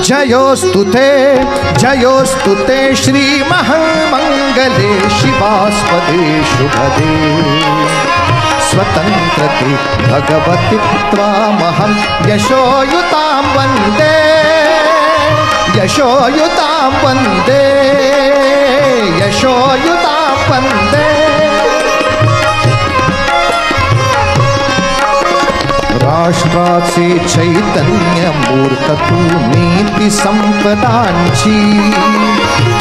जयोस्तु ते जयोस्तु ते शिवास्पदे शुभदे। स्वतन्त्रते भगवति त्वामहं यशोयुतां वंदे। यशोयुतां वंदे यशोयुतां वंदे। राष्ट्राचे चैतन्य मूर्त नीति संपदांची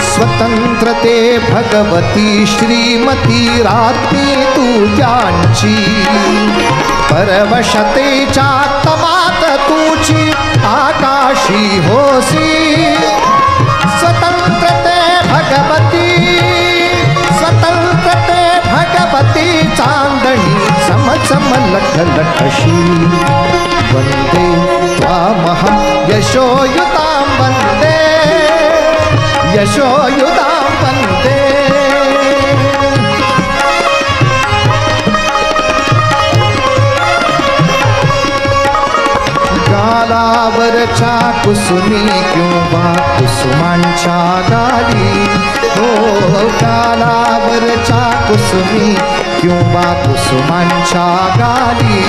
स्वतंत्रते भगवती श्रीमती रात्री तू जांची परवशते तुझी लखशी वंदे त्वामहं यशोयुतां वंदे यशोयुतां वंदे गालावरच्या कुसुमी किंवा कुसुमांच्या गाली हो गालावरच्या कुसुमी किंवा कुसुमांच्या गाली?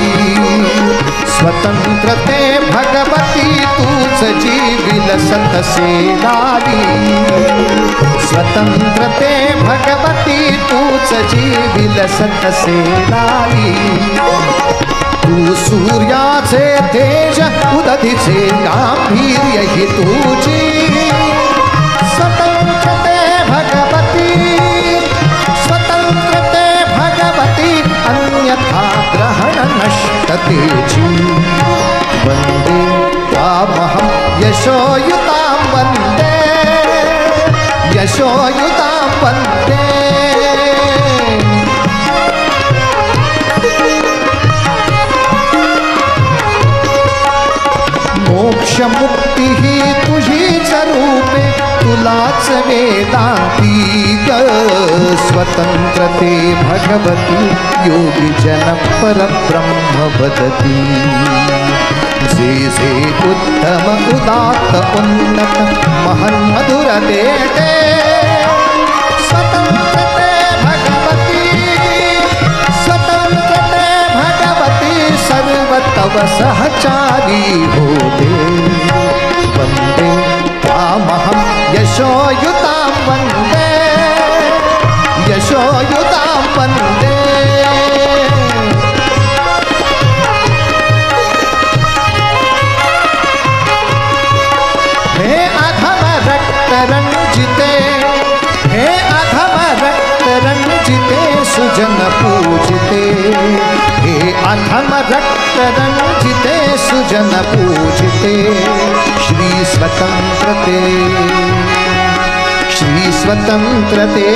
स्वतंत्रते भगवती, तूच जीविल सतसे लाली। स्वतंत्रते भगवती, तूच जीविल सतसे लाली। तू सूर्याचे तेज उदतीचे गांभीर्य ही तुझी स्वतंत्रते भगवती नष्टतेची वंदे त्वामहं यशोयुतां वंदे यशोयुतां वंदे मोक्ष मुक्ती ही तुझीच रूपे तुलाच वेदांती ग स्वतंत्रते भगवती योगी जन परब्रह्म वदती जे जे उत्तम उदात्त उन्नत महन्मधुर देते स्वतंत्रते भगवती स्वतंत्रते भगवती सर्व तव सहचारी होते। यशोयुतां वंदे यशोयुतां वंदे हे अधम रक्त रंजिते, हे अधम रक्त रंजिते, सुजन पूजिते। हे अधम रक्त रंजिते, सुजन पूजिते, श्री स्वतंत्रते श्री स्वतंत्रते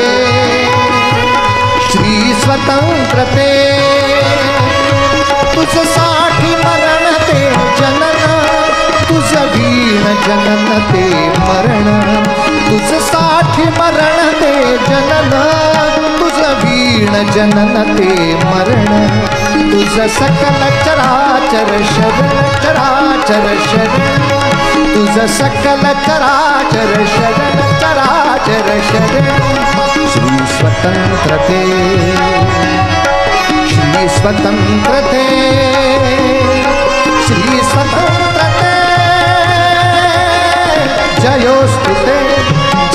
श्री स्वतंत्रते तुझसाठी मरण ते जनन तुझ वीण जनन ते मरण तुझसाठी मरण ते जनन तुझ वीण जनन ते मरण तुझ सकल चराचर शरण चराचर शरण तुझ सकल चराचर शरण चराचर शरण श्री श्री स्वतंत्रते श्री स्वतंत्रते जयोस्तु ते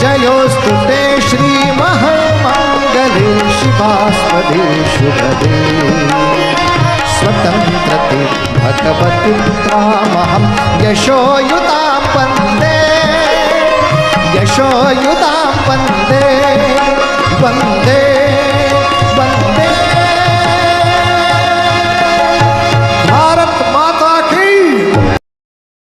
जयोस्तु ते श्री महामंगले शिवास्पदे शुभदे। स्वतंत्रते भगवती त्वामहं यशोयुतां वंदे यशोयुतां वंदे वंदे